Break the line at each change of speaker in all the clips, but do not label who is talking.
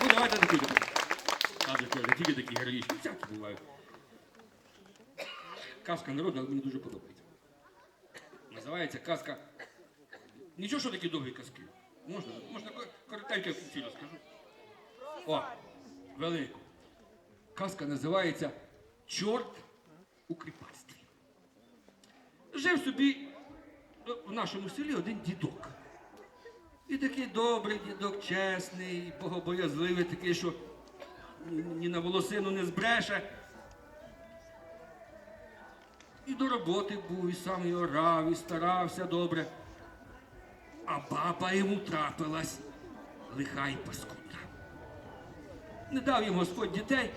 Ну давайте такі. А, не тільки такі героїчні, всякі бувають. Казка народу, але мені дуже подобається. Називається казка. Нічого, що такі довгі казки. Можна, можна кор- коротенько в розкажу. О, велику. Казка називається Чорт у кріпацтві. Жив собі ну, в нашому селі один дідок. І такий добрий дідок, чесний, богобоязливий, такий, що ні- на волосину не збреше. І до роботи був, і сам і орав, і старався добре. А баба йому трапилась лиха й паскудна. Не дав їм Господь дітей,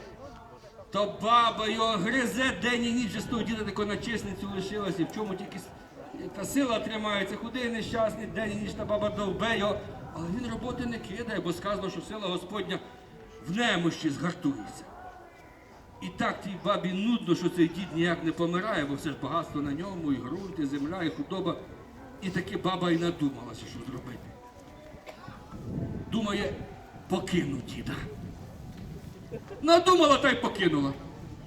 то баба його гризе день і ніч з того діда тако на чесницю лишилася, і в чому тільки сила тримається, худий нещасний, день ніч та баба довбе його. Але він роботи не кидає, бо сказано, що сила Господня в немощі згартується. І так тій бабі нудно, що цей дід ніяк не помирає, бо все ж багатство на ньому, і ґрунт, і земля, і худоба. І таки баба й надумалася, що зробити. Думає, покину діда. Надумала та й покинула.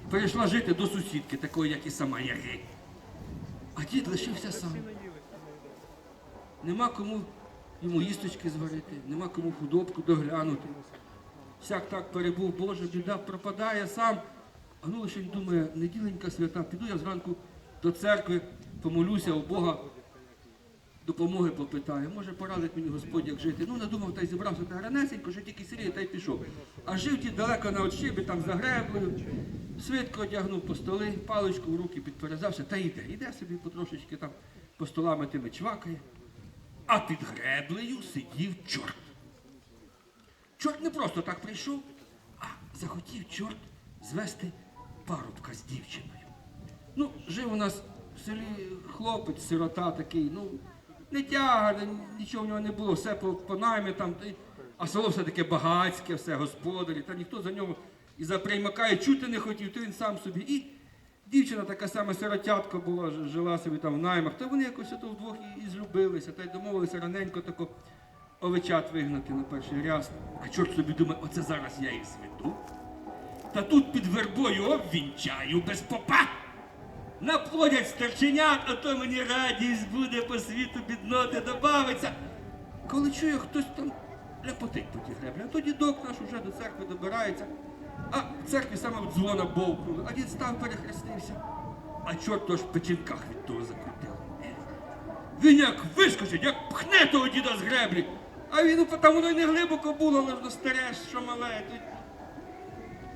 Перейшла жити до сусідки, такої, як і сама Яги. А дід лишився сам. Нема кому йому їсточки зварити, нема кому худобку доглянути. Всяк так перебув, Боже, біда пропадає сам. А ну лише думає, неділенька свята, піду я зранку до церкви, помолюся у Бога, допомоги попитаю. Може, порадить мені Господь, як жити. Ну, надумав та й зібрався та ранесенько, що тільки сіріє, та й пішов. А жив ті далеко на отшибі, там за греблею. Свитко одягнув по столи, паличку в руки підперезався, та йде. Йде собі потрошечки там по столами тими чвакає. А під греблею сидів чорт. Чорт не просто так прийшов, а захотів чорт звести парубка з дівчиною. Ну, жив у нас в селі хлопець, сирота такий, ну, не тяга, нічого в нього не було, все по, по наймі там, а село все таке багатське, все господарі, та ніхто за нього і за приймака і чути не хотів, то він сам собі. І дівчина така сама сиротятка була, жила собі там в наймах, то вони якось ото вдвох і, і злюбилися, та й домовилися раненько тако овечат вигнати на перший ряс. А чорт собі думає, оце зараз я їх зведу. Та тут під вербою обвінчаю без попа. Наплодять стерченят, а то мені радість буде по світу бідноти добавиться. Коли чує, хтось там ляпотить по греблі, а то дідок наш уже до церкви добирається, а в церкві саме дзвона бовкнули, а дід став перехрестився. А чорт то ж в печінках від того закрутив. Він як вискочить, як пхне того діда з греблі. А він ну, там воно й не глибоко було, але ж що мале.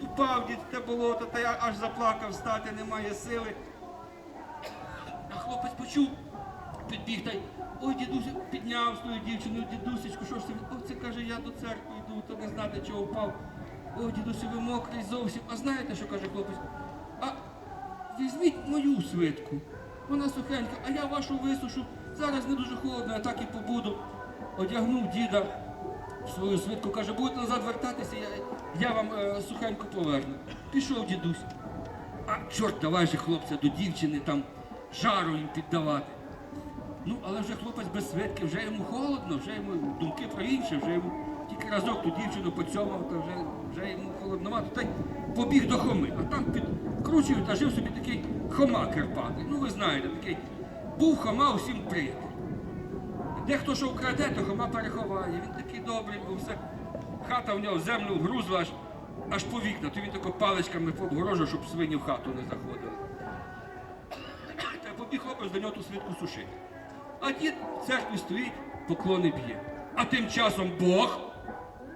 Упав дід те болото, та я аж заплакав стати, немає сили. А хлопець почув, підбіг та й ой, дідусь, підняв свою дівчину, дідусечку, що ж це? він? О, це каже, я до церкви йду, то не знати, чого впав. Ой, дідусю, ви мокрий зовсім. А знаєте, що каже хлопець? А візьміть мою свитку. Вона сухенька, а я вашу висушу. Зараз не дуже холодно, я так і побуду. Одягнув діда в свою свитку, каже, будете назад вертатися, я, я вам е, сухенько поверну. Пішов дідусь. А чорт, давай же хлопця до дівчини там жару їм піддавати. Ну, але вже хлопець без свитки, вже йому холодно, вже йому думки про інше, вже йому тільки разок ту дівчину поцьомав, то вже, вже йому холодновато. Та й побіг до хоми. А там під кручею та жив собі такий хома Керпатий. Ну, ви знаєте, такий був хома усім приятель. Дехто що вкраде, то хома переховає. Він такий добрий, був все. Хата в нього землю вгрузла аж, аж по вікна, то він тако паличками обгорожував, щоб свині в хату не заходили. Та побіг хлопець до нього ту свитку сушити. А дід в церкві стоїть, поклони б'є. А тим часом Бог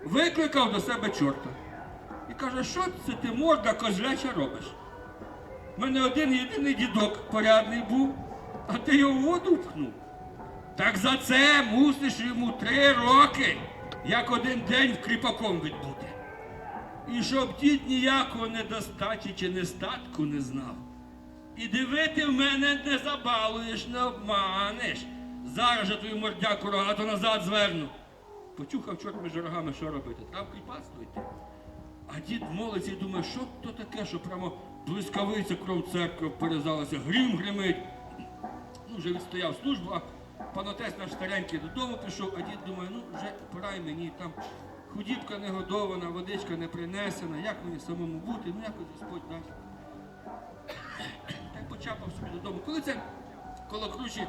викликав до себе чорта. І каже, що це ти морда козляча робиш? У мене один єдиний дідок порядний був, а ти його воду впхнув. Так за це мусиш йому три роки, як один день кріпаком відбути. І щоб дід ніякого недостачі чи нестатку не знав. І дивити в мене не забалуєш, не обманеш. Зараз же твою мордяку рогату назад зверну. Почухав чорт між рогами, що робити? Треба в кріпацтво йти. А дід молиться і думає, що то таке, що прямо блискавиця кров церкви перезалася, грім гримить. Ну, вже відстояв службу, а панотець наш старенький додому пішов, а дід думає, ну вже пора й мені там худібка не годована, водичка не принесена, як мені самому бути, ну якось Господь дасть. Так почапав собі додому. Коли це коло кручі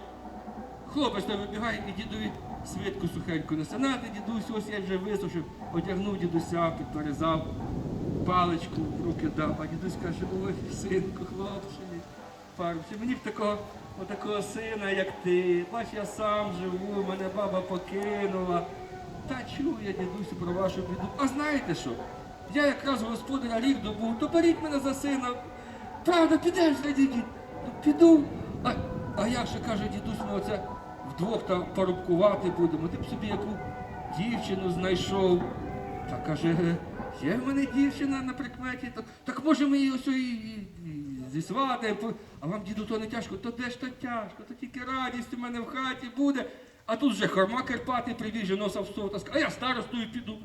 хлопець там вибігає і дідові свитку сухеньку несе. Нати, дідусь, ось я вже висушив, одягнув дідуся, підперезав, паличку в руки дав, а дідусь каже, ой, синку, хлопче, парубче, мені б такого, отакого сина, як ти. Бач, я сам живу, мене баба покинула. Та чую я, дідусю, про вашу біду. А знаєте що? Я якраз господаря рік добув, то беріть мене за сина. Правда, підеш, дід? Ну, Піду. А, а як же каже дідусь, ми оце вдвох там порубкувати будемо. Ти б собі яку дівчину знайшов. Та каже, є в мене дівчина на прикметі, так, так може ми її ось і, зісватаємо. А вам, діду, то не тяжко, то де ж то тяжко, то тільки радість у мене в хаті буде. А тут вже хорма Карпати привіже носа в совтаска, а я старостою піду.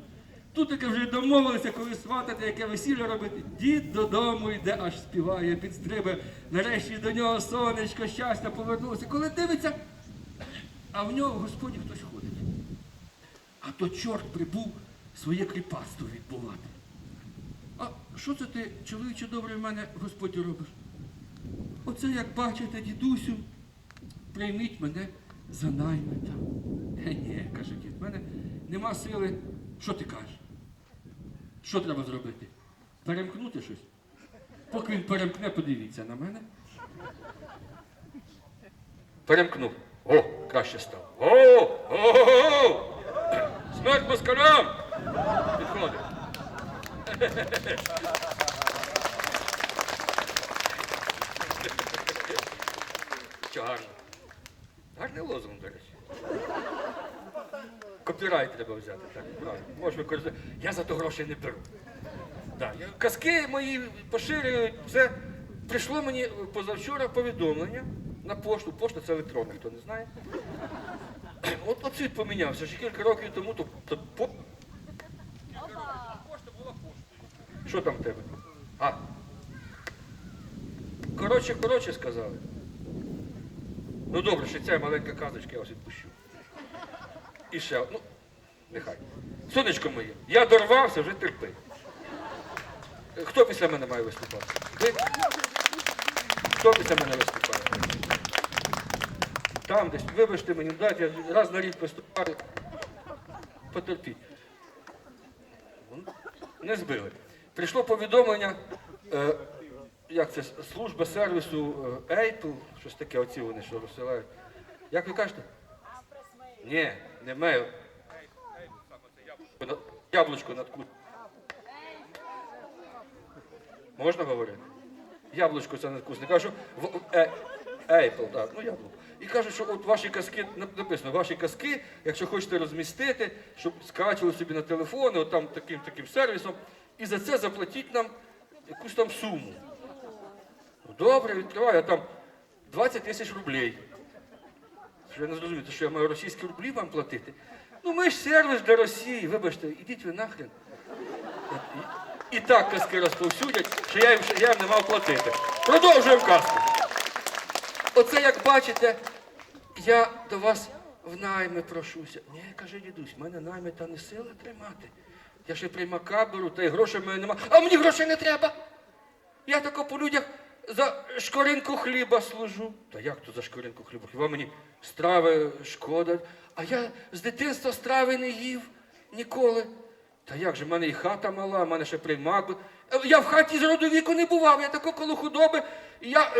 Тут таке вже домовилися, коли сватати, яке весілля робити. Дід додому йде, аж співає, підстрибе. Нарешті до нього сонечко, щастя повернулося. Коли дивиться, а в нього господі хтось ходить. А то чорт прибув своє кріпацтво відбувати. А що це ти, чоловіче добрий, в мене в господі робиш? Оце як бачите, дідусю, прийміть мене за наймита. Е, ні, каже дід, в мене нема сили. Що ти кажеш? Що треба зробити? Перемкнути щось? Поки він перемкне, подивіться на мене. Перемкнув. О, краще став. О! О! Смерть москалям! Підходить. Що гарно. Гарний лозунг, до речі. Копірайт треба взяти, так, правильно. Можеш використати. Я за то грошей не беру. Да, я, казки мої поширюють. Це прийшло мені позавчора повідомлення на пошту. Пошта це електронна, хто не знає. От, світ помінявся. Ще кілька років тому, то, то по... пошта була поштою. Що там в тебе? А. Коротше, коротше сказали. Ну добре, ще ця маленька казочка, я вас відпущу. І ще, ну, нехай. Сонечко моє, я дорвався, вже терпи. Хто після мене має виступати? Ви? Хто після мене виступає? Там десь, вибачте мені, дайте, я раз на рік виступаю. Потерпіть. Не збили. Прийшло повідомлення, е, як це, служба сервісу е, Apple, щось таке, оці вони, що розсилають. Як ви кажете? Ні, не мейл. Яблучко надкус. Можна говорити? Яблучко це надкусне. Кажу, е, Apple, так, ну яблуко. І кажуть, що от ваші казки, написано, ваші казки, якщо хочете розмістити, щоб скачували собі на телефони, от там таким таким сервісом, і за це заплатіть нам якусь там суму. Добре, відкриваю, а там 20 тисяч рублей. Що я не зрозумію, що я маю російські рублі вам платити? Ну ми ж сервіс для Росії, вибачте, ідіть ви нахрен. І, так казки розповсюдять, що я їм, я їм не мав платити. Продовжуємо казку. Оце як бачите, я до вас в найми прошуся. Ні, каже дідусь, в мене найми та не сила тримати. Я ще приймака беру, та й грошей в мене нема. А мені грошей не треба. Я тако по людях за шкоринку хліба служу. Та як то за шкоринку хліба? Хіба мені страви шкода? А я з дитинства страви не їв ніколи. Та як же, в мене і хата мала, в мене ще приймак. Я в хаті з роду віку не бував, я тако коло худоби. Я,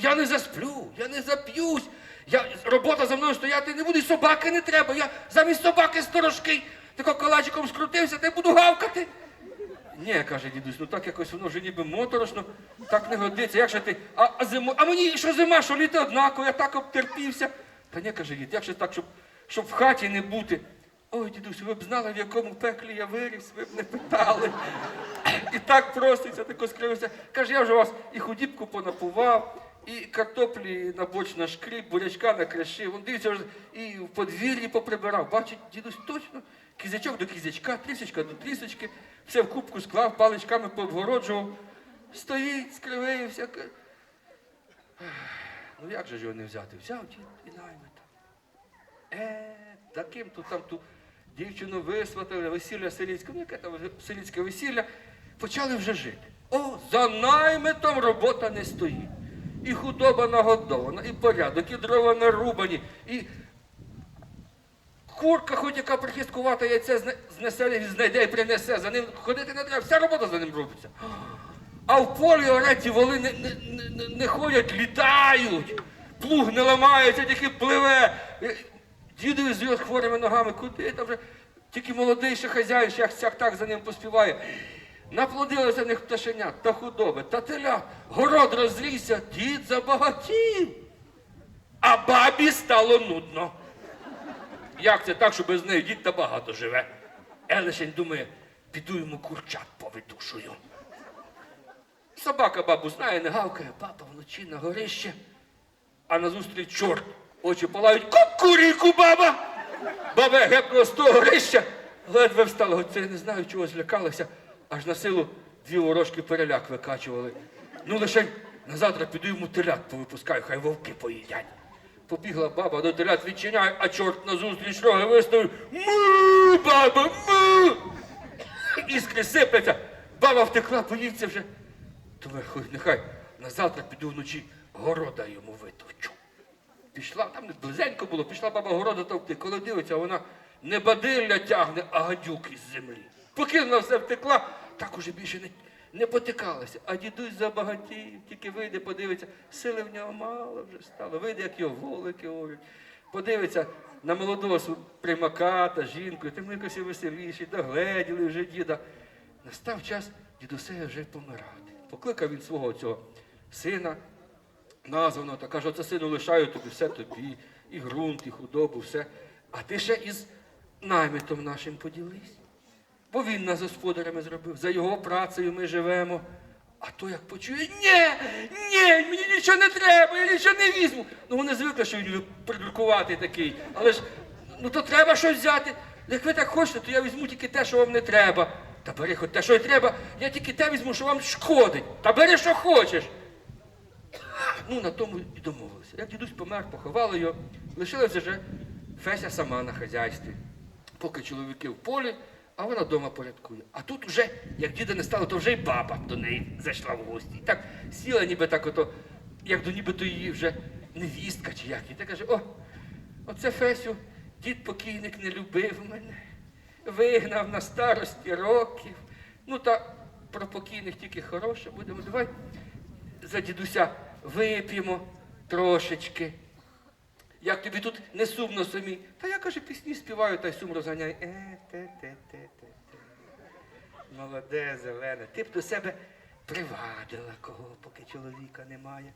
я не засплю, я не зап'юсь. Я, робота за мною стояти не буде, і собаки не треба. Я замість собаки сторожки. Тако калачиком скрутився, та й буду гавкати. Ні, каже дідусь, ну так якось воно вже ніби моторошно, так не годиться. Як же ти? А, а зимо, а мені що зима, що літо однаково, я так обтерпівся. Та ні, каже дід, як же так, щоб, щоб в хаті не бути. Ой, дідусь, ви б знали, в якому пеклі я виріс, ви б не питали. І так проситься, тако скривився. Каже, я вже вас і худібку понапував, і картоплі на боч нашкріб, бурячка накришив. Вон дивіться, вже і в подвір'ї поприбирав. Бачить, дідусь точно, кізячок до кізячка, трісочка до трісочки, все в кубку склав, паличками пообгороджував. Стоїть, скривився. Ну як же ж його не взяти? Взяв дід і наймита. Е, таким то там ту дівчину висватили, весілля селіцьке, ну яке там селіцьке весілля, почали вже жити. О, за наймитом робота не стоїть. І худоба нагодована, і порядок, і дрова нарубані, і курка, хоч яка прихисткувата яйце знесе, знайде і принесе. За ним ходити не треба, вся робота за ним робиться. А в полі ореті воли не, не- не, не ходять, літають. Плуг не ламається, тільки пливе. Е, Дідові з хворими ногами, куди там вже тільки молодий ще хазяїн, ще сяк так за ним поспіває. Наплодилося в них пташенят та худоби, та теля. Город розрісся, дід забагатів. А бабі стало нудно. Як це так, що без неї дід та багато живе? Елишень думає, піду йому курчат повидушую. Собака бабу знає, не гавкає, папа вночі на горище, а назустріч чорт. Очі палають кукуріку, баба! Баба гепнула з того горища, ледве встала. Оце я не знаю, чого злякалася, аж на силу дві ворожки переляк викачували. Ну лише на завтра піду йому телят повипускаю, хай вовки поїдять. Побігла баба до телят відчиняє, а чорт назустріч роги виставив. Му, баба, му! Іскри сипляться. Баба втекла, боїться вже. Думаю, хоч нехай на завтра піду вночі города йому витовчу. Пішла, там близенько було, пішла баба города товкти. Коли дивиться, вона не бадилля тягне, а гадюк із землі. Поки вона все втекла, так уже більше не, не потикалася. А дідусь забагатів, тільки вийде, подивиться, сили в нього мало вже стало. Вийде, як його волики орють. Подивиться на молодого примака та жінку, тим якось веселіші, догледіли вже діда. Настав час дідусею вже помирати. Покликав він свого цього сина, названо та каже, оце сину лишаю тобі, все тобі, і ґрунт, і худобу, все. А ти ще із наймитом нашим поділись. Бо він нас господарями зробив, за його працею ми живемо. А то як почує, ні, ні, мені нічого не треба, я нічого не візьму. Ну вони звикли, що він придуркуватий такий. Але ж ну то треба щось взяти. Як ви так хочете, то я візьму тільки те, що вам не треба. Та бери хоч те, що й треба, я тільки те візьму, що вам шкодить. Та бери, що хочеш. Ну, на тому і домовилися. Як дідусь помер, поховали його, лишилася вже Феся сама на хазяйстві. Поки чоловіки в полі, а вона вдома порядкує. А тут уже, як діда не стало, то вже й баба до неї зайшла в гості. І так сіла, ніби так ото, як до нібито її вже невістка чи як. І так каже, о, оце Фесю, дід покійник не любив мене, вигнав на старості років. Ну та про покійних тільки хороше будемо. Давай за дідуся вип'ємо трошечки. Як тобі тут не сумно самі? Та я каже, пісні співаю та й сум розганяю. Е, те, те, те, те. Молоде, зелене. Ти б до себе привадила кого, поки чоловіка немає.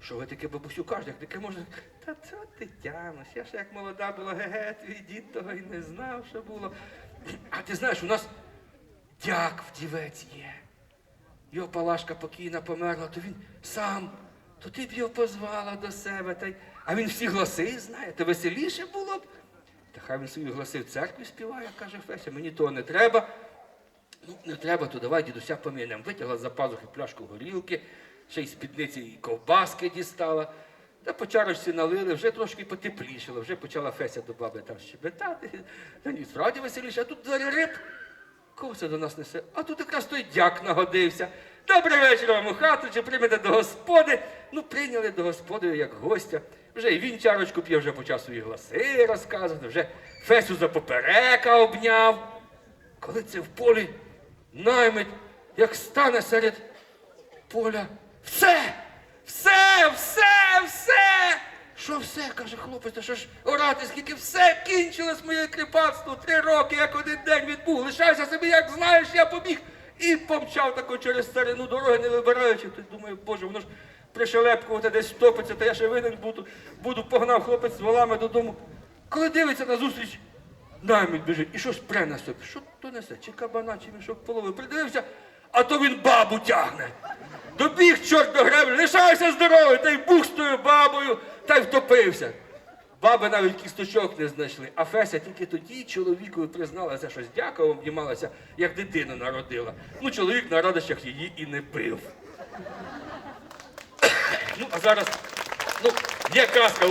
Що ви таке бабусю кажете, як таке можна? Та це ти тянеш. Я ще як молода була, ге-ге, твій дід того й не знав, що було. А ти знаєш, у нас дяк вдівець є. Його палашка покійна померла, то він сам, то ти б його позвала до себе. Та. А він всі гласи знає, то веселіше було б. Та хай він свої гласи в церкві співає, каже Феся, мені того не треба. Ну, не треба, то давай дідуся помінем. Витягла за пазухи пляшку горілки, ще й спідниці і ковбаски дістала. Та по чарочці налили, вже трошки потеплішало, вже почала Феся до баби там щебетати. Та ні, справді веселіше, а тут зараз риб. Кого це до нас несе? А тут якраз той дяк нагодився. Добрий вечір вам у хату, чи приймете до господи? Ну, прийняли до господи як гостя. Вже і він чарочку п'є, вже почав свої гласи розказувати, вже Фесю за поперека обняв. Коли це в полі наймить, як стане серед поля. Все! Все, все, все! Що все? каже хлопець, та що ж орати, скільки все кінчилось моє кріпацтво. Три роки, як один день відбув. Лишайся собі, як знаєш, я побіг. І помчав тако через старину дороги, не вибираючи. Ти думаю, боже, воно ж пришелепкувати десь втопиться, та я ще винен буду. Буду погнав хлопець з волами додому. Коли дивиться на зустріч, наймить біжить і щось пре на собі. Що то несе? Чи кабана, чи мішок полови. Придивився, а то він бабу тягне. Добіг чорт до греблі, лишайся здоровий, та й бух з тою бабою, та й втопився. Баби навіть кісточок не знайшли, а Феся тільки тоді чоловікові призналася, що з дяковом обнімалася, як дитину народила. Ну, чоловік на радощах її і не пив. Ну, а зараз, ну, є казка.